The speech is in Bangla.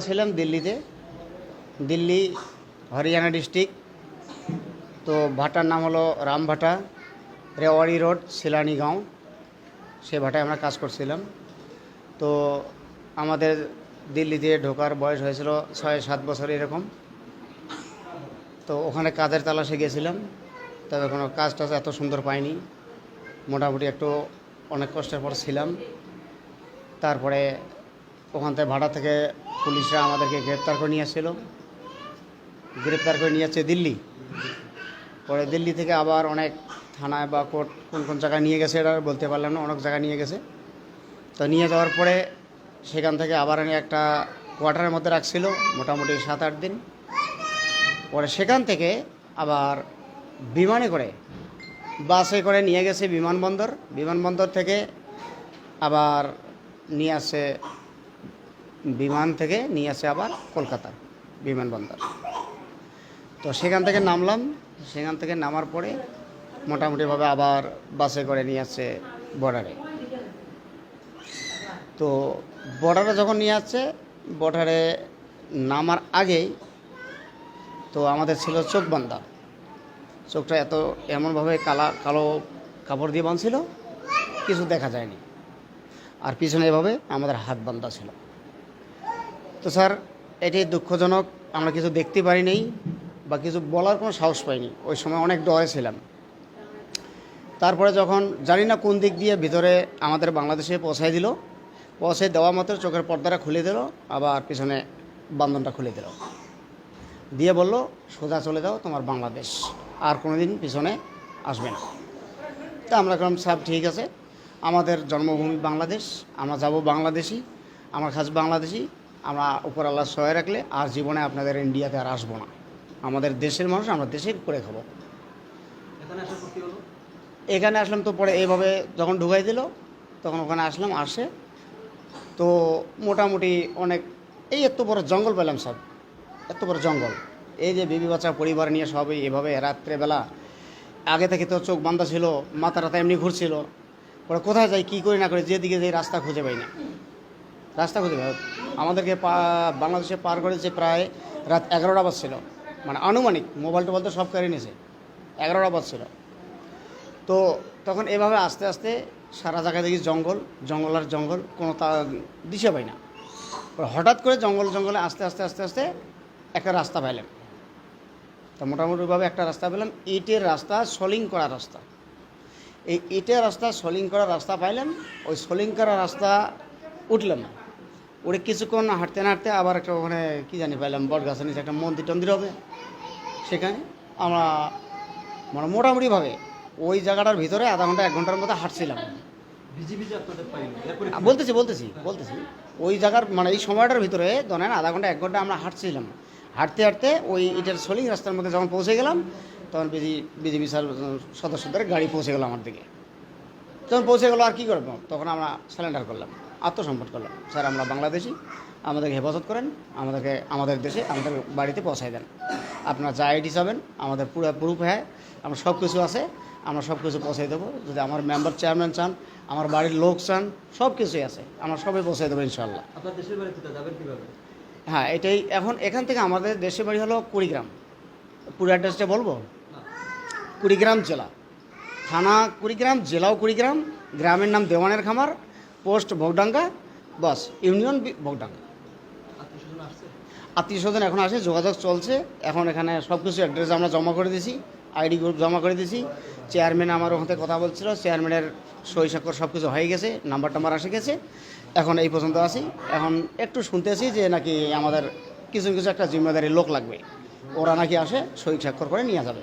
ছিলাম দিল্লিতে। দিল্লি, হরিয়ানা ডিস্ট্রিক্ট। তো ভাটার নাম হলো রাম ভাটা। রেওয়াড়ি রোড, শিলানি গাঁও। সে ভাটায় আমরা কাজ করছিলাম। তো আমাদের দিল্লিতে ঢোকার বয়স হয়েছিল ছয় সাত বছর এরকম। তো ওখানে কাজের তালাশে গেছিলাম। তবে কোনো কাজ টাজ এত সুন্দর পাইনি। মোটামুটি একটু অনেক কষ্টের পর ছিলাম। তারপরে ওখান থেকে ভাড়া থেকে পুলিশরা আমাদেরকে গ্রেপ্তার করে নিয়ে আসছিল গ্রেপ্তার করে নিয়ে যাচ্ছে দিল্লি। পরে দিল্লি থেকে আবার অনেক থানায় বা কোর্ট কোন কোন জায়গায় নিয়ে গেছে এটা বলতে পারলাম না, অনেক জায়গায় নিয়ে গেছে। তো নিয়ে যাওয়ার পরে সেখান থেকে আবার একটা কোয়ার্টারের মধ্যে রাখছিল, মোটামুটি সাত আট দিন। পরে সেখান থেকে আবার বিমানে করে, বাসে করে নিয়ে গেছে বিমানবন্দর। বিমানবন্দর থেকে আবার নিয়ে আসে বিমান থেকে নিয়ে আসে আবার কলকাতা বিমানবন্দর। তো সেখান থেকে নামলাম। সেখান থেকে নামার পরে মোটামুটিভাবে আবার বাসে করে নিয়ে আসছে বর্ডারে। তো বর্ডারে যখন নিয়ে আসছে বর্ডারে নামার আগেই তো আমাদের ছিল চোখ বান্ধা। চোখটা এত এমনভাবে কালা, কালো কাপড় দিয়ে বাঁধছিল, কিছু দেখা যায়নি। আর পিছনে এভাবে আমাদের হাত বান্ধা ছিল। তো স্যার, এটি দুঃখজনক, আমরা কিছু দেখতে পারি নাই বা কিছু বলার কোনো সাহস পাইনি। ওই সময় অনেক ডরে ছিলাম। তারপরে যখন জানি না কোন দিক দিয়ে ভিতরে আমাদের বাংলাদেশে পৌঁছায় দিল, পৌঁছে দেওয়া মাত্র চোখের পর্দাটা খুলে দিল, আবার পিছনে বান্ধনটা খুলে দিল। দিয়ে বলল, সোজা চলে যাও, তোমার বাংলাদেশ। আর কোনোদিন পিছনে আসবে না। তা আমরা কলাম সব ঠিক আছে। আমাদের জন্মভূমি বাংলাদেশ, আমরা যাব বাংলাদেশি, আমার কাছে বাংলাদেশি আমরা উপর আল্লাহ সহায় রাখলে আর জীবনে আপনাদের ইন্ডিয়াতে আর আসব না। আমাদের দেশের মানুষ আমরা দেশের করে খাব। এখানে আসলাম তো পরে এইভাবে যখন ঢুকাই দিল তখন ওখানে আসলাম আসে। তো মোটামুটি অনেক এই এত বড় জঙ্গল পেলাম সব এত বড় জঙ্গল। এই যে বিবি বাচ্চা পরিবার নিয়ে সবই এভাবে রাত্রেবেলা আগে থেকে তো চোখ বান্ধা ছিল মাথা রাতা এমনি ঘুরছিল। পরে কোথায় যাই কী করি না করি যেদিকে যাই রাস্তা খুঁজে পাই না। রাস্তা খুঁজে পাই আমাদেরকে বাংলাদেশে পার করেছে প্রায় রাত এগারোটা বাজছিল মানে আনুমানিক মোবাইল টোবাইল তো সব কেড়ে নিয়েছে, এগারোটা বাজছিল। তো তখন এভাবে আস্তে আস্তে সারা জায়গায় দেখি জঙ্গল জঙ্গল আর জঙ্গল, কোনো তা দিশে পাই না। হঠাৎ করে জঙ্গল, জঙ্গলে আস্তে আস্তে আস্তে আস্তে একটা রাস্তা পাইলাম। তা মোটামুটিভাবে একটা রাস্তা পেলাম, ইটের রাস্তা, সলিং করা রাস্তা। এই ইটের রাস্তা, সলিং করা রাস্তা পাইলাম, ওই সলিং করা রাস্তা উঠলাম উঠে কিছুক্ষণ হাঁটতে হাঁটতে আবার একটা ওখানে কী জানি পাইলাম বট গাছের নিচে একটা মন্দির টন্দির হবে। সেখানে আমরা মানে মোটামুটিভাবে ওই জায়গাটার ভিতরে আধা ঘণ্টা এক ঘণ্টার মতো হাঁটছিলাম। বলতেছি বলতেছি বলতেছি। ওই জায়গার মানে এই সময়টার ভিতরে ধরেন আধা ঘণ্টা এক ঘণ্টা আমরা হাঁটছিলাম। হাঁটতে হাঁটতে ওই ইটার সলিং রাস্তার মধ্যে যখন পৌঁছে গেলাম তখন বিজি বিজেপি স্যার সদস্যদের গাড়ি পৌঁছে গেল আমার দিকে। যখন পৌঁছে গেলো আর কী করব? তখন আমরা সিলিন্ডার করলাম আত্মসম্পদ করলাম। স্যার আমরা বাংলাদেশি আমাদেরকে হেফাজত করেন আমাদেরকে আমাদের দেশে আমাদের বাড়িতে পৌঁছায় দেন। আপনার যা আইডি চাবেন আমাদের পুরো প্রুফ হ্যাঁ আমরা সব কিছু আছে আমরা সব কিছু পৌঁছাই দেবো। যদি আমার মেম্বার চেয়ারম্যান চান আমার বাড়ির লোক চান সব কিছুই আছে আমরা সবাই পৌঁছাই দেবো ইনশাল্লাহ আপনার দেশের বাড়িতে যাবেন কীভাবে? হ্যাঁ এটাই এখন এখান থেকে আমাদের দেশের বাড়ি হলো কুড়িগ্রাম। পুরো অ্যাড্রেসটা বলব? কুড়িগ্রাম জেলা। থানা কুড়িগ্রাম, জেলাও কুড়িগ্রাম, গ্রামের নাম দেওয়ানের খামার, পোস্ট ভোগডাঙ্গা বাস, ইউনিয়ন ভোগডাঙ্গা আত্মীয় স্বজন এখন আসে, যোগাযোগ চলছে, এখন এখানে সব কিছু অ্যাড্রেস আমরা জমা করে দিছি আইডি গ্রুপ জমা করে দিছি চেয়ারম্যান আমার ওখানে কথা বলছিল চেয়ারম্যানের সই স্বাক্ষর সব কিছু হয়ে গেছে নাম্বার টাম্বার আসে গেছে, এখন এই পর্যন্ত আছি। এখন একটু শুনতেছি যে নাকি আমাদের কিছু কিছু একটা জিম্মেদারি লোক লাগবে, ওরা নাকি আসে সই স্বাক্ষর করে নিয়ে যাবে।